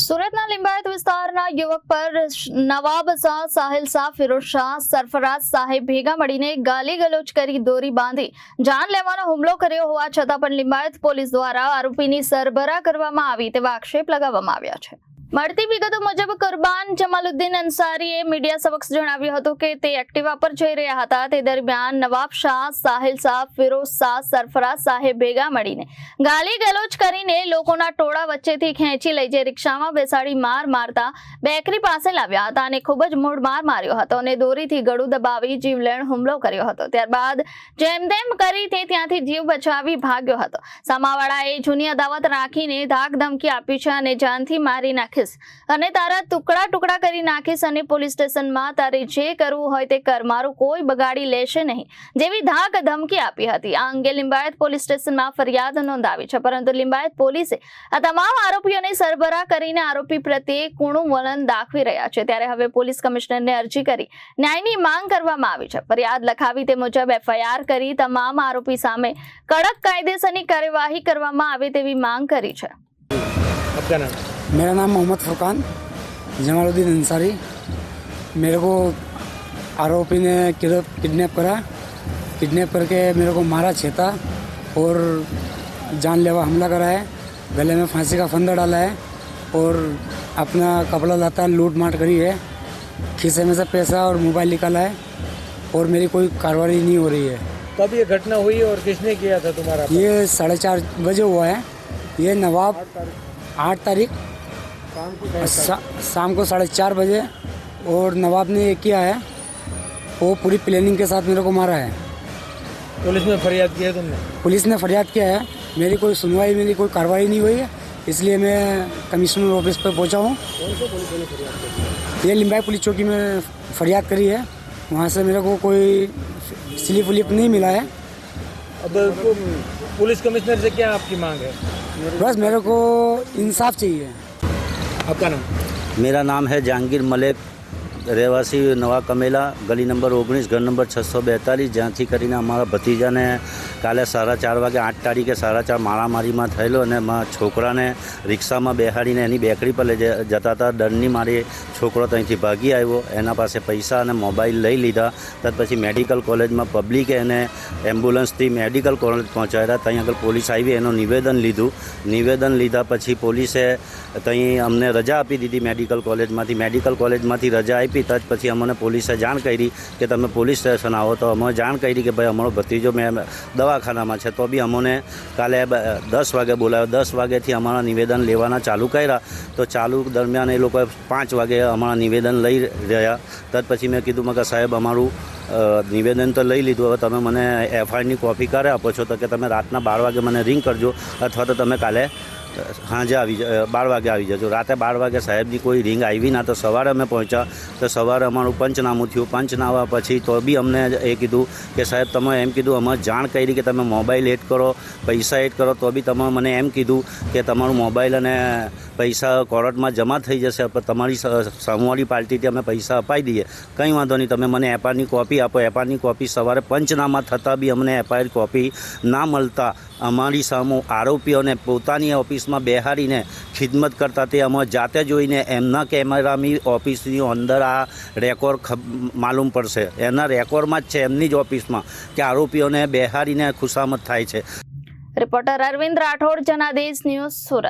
સુરતના લિંબાયત વિસ્તારના યુવક પર નવાબ શાહ સાહિલ શાહ, ફિરોઝ શાહ સરફરાજ સાહેબ ભેગા મળીને ગાલી ગલોચ કરી દોરી બાંધી. જાન લેવાનો હુમલો કર્યો હોવા છતાં પણ લિંબાયત પોલીસ દ્વારા આરોપીની સરભરા કરવામાં આવી તેવા આક્ષેપ લગાવવામાં આવ્યા છે. મળતી વિગતો મુજબ કુરબાન જમાલુદ્દીન અંસારીએ મીડિયા સમક્ષ જણાવ્યું હતું કે તે એક્ટિવા પર જઈ રહ્યા હતા. તે દરમિયાન નવાબ શાહ, સાહિલ શાહ ફિરોઝ શાહ સરફરાજ સાહેબ ભેગા મળીને ગાલી ગલોચ કરીને લોકોના ટોળા વચ્ચેથી ખેંચી લઈ જે રિક્ષામાં બેસાડી માર મારતા બેકરી પાસે લાવ્યા હતા અને ખૂબ જ મૂળ માર માર્યો હતો અને દોરીથી ગળું દબાવી જીવલેણ હુમલો કર્યો હતો. ત્યારબાદ જેમ તેમ કરી તે ત્યાંથી જીવ બચાવી ભાગ્યો હતો. સામાવાળાએ જૂની અદાવત રાખીને ધાક ધમકી આપી છે અને જાનથી મારી નાખીશ અને તારા ટુકડા ટુકડા કરી નાખીશ અને પોલીસ સ્ટેશનમાં તારે જે કરવું હોય તે કર. મારું કોઈ બગાડી લેશે નહીં. જેવી ધાક ધમકી આપી હતી. આ અંગે લિંબાયત પોલીસ સ્ટેશનમાં ફરિયાદ નોંધાવી છે. પરંતુ લિંબાયત પોલીસે આ તમામ આરોપીઓને સરભરા કરીને આરોપી પ્રત્યે કૂણું વલણ દાખવી રહ્યા છે. ત્યારે હવે પોલીસ કમિશનરને અરજી કરી ન્યાયની માંગ કરવામાં આવી છે. ફરિયાદ લખાવી તે મુજબ એફઆઈઆર કરી તમામ આરોપી સામે કડક કાયદેસરની કાર્યવાહી કરવામાં આવે તેવી માંગ કરી છે. मेरा नाम मोहम्मद फुरकान जमालुद्दीन अंसारी। मेरे को आरोपी ने किडनैप करा। किडनैप करके मेरे को मारा छेता और जानलेवा हमला करा है। गले में फांसी का फंदा डाला है और अपना कपड़ा लाता लूट मार करी है। खीसे में से पैसा और मोबाइल निकाला है और मेरी कोई कार्रवाई नहीं हो रही है। कब ये घटना हुई और किसने किया था तुम्हारा? ये साढ़े चार बजे हुआ है। ये नवाब आठ तारीख सा, शाम को साढ़े चार बजे और नवाब ने ये किया है वो पूरी प्लानिंग के साथ मेरे को मारा है। पुलिस ने फरियाद किया है तुमने? पुलिस ने फरियाद किया है। मेरी कोई सुनवाई मेरी कोई कार्रवाई नहीं हुई है इसलिए मैं कमिश्नर ऑफ़िस पर पहुँचा हूँ। ये लिम्बाई पुलिस चौकी में फरियाद करी है। वहाँ से मेरे को कोई स्लिप उलिप नहीं मिला है। अब पुलिस कमिश्नर से क्या आपकी मांग है? बस मेरे को इंसाफ चाहिए। आपका नाम मेरा नाम है जहांगीर मलिक રહેવાસી નવા કમેલા, ગલી નંબર ઓગણીસ, ઘર નંબર છસો બેતાલીસ, જ્યાંથી કરીને અમારા ભત્રીજાને કાલે સાડા ચાર વાગે આઠ તારીખે સાડા ચાર મારામારીમાં થયેલો અને એમાં છોકરાને રિક્ષામાં બેહાડીને એની બેકરી પર લઈ જતા હતા. ડરની મારી છોકરો ત્યાંથી ભાગી આવ્યો. એના પાસે પૈસા અને મોબાઈલ લઈ લીધા. ત્યાર પછી મેડિકલ કોલેજમાં પબ્લિકે એને એમ્બ્યુલન્સથી મેડિકલ કોલેજ પહોંચાડ્યા. ત્યાં આગળ પોલીસ આવી, એનું નિવેદન લીધું. નિવેદન લીધા પછી પોલીસે ત્યાં અમને રજા આપી દીધી મેડિકલ કોલેજમાંથી. મેડિકલ કોલેજમાંથી રજા આપી ત્યાર પછી અમને પોલીસે જાણ કરી કે તમે પોલીસ સ્ટેશન આવો તો અમે જાણ કરી કે ભાઈ અમારો ભત્રીજો મેં દવાખાનામાં છે, તો બી અમને કાલે દસ વાગે બોલાવ્યો દસ વાગ્યાથી અમારા નિવેદન લેવાના ચાલુ કર્યા. તો ચાલુ દરમિયાન એ લોકોએ પાંચ વાગે અમારા નિવેદન લઈ રહ્યા. તદ પછી મેં કીધું કે સાહેબ, અમારું નિવેદન તો લઈ લીધું. હવે તમે મને એફઆઈઆરની કોપી કરે આપો છો તો કે તમે રાતના બાર વાગે મને રિંગ કરજો અથવા તો તમે કાલે સાંજે આવી જાય બાર વાગે આવી જજો. રાતે બાર વાગે સાહેબની કોઈ રિંગ આવી ના, તો સવારે અમે પહોંચ્યા. તો સવારે અમારું પંચનામું થયું. પંચનામા પછી તો બી અમને એ કીધું કે, સાહેબ, તમે એમ કીધું, અમે જાણ કરી કે તમે મોબાઈલ એડ કરો, પૈસા એડ કરો, તો બી તમે મને એમ કીધું કે, તમારું મોબાઈલ અને પૈસા કોર્ટમાં જમા થઈ જશે તમારી સામેવાળી પાર્ટીથી અમે પૈસા અપાઈ દઈએ. કંઈ વાંધો નહીં, તમે મને એફઆઈઆરની કોપી આપો. એફઆઈઆરની કોપી સવારે પંચનામા થતાં બી અમને એફઆઈઆર કોપી ના મળતા. અમારી સામે આરોપીઓને પોતાની ઓફિસમાં બેહાડીને ખિદમત કરતા તે અમે જાતે જોઈને એમના કેમેરાની ઓફિસની અંદર આ રેકોર્ડ માલુમ પડશે. એના રેકોર્ડમાં જ છે એમની જ ઓફિસમાં કે આરોપીઓને બેહાડીને ખુશામત થાય છે. Reporter Arvind Rathod, Janadesh news Surat.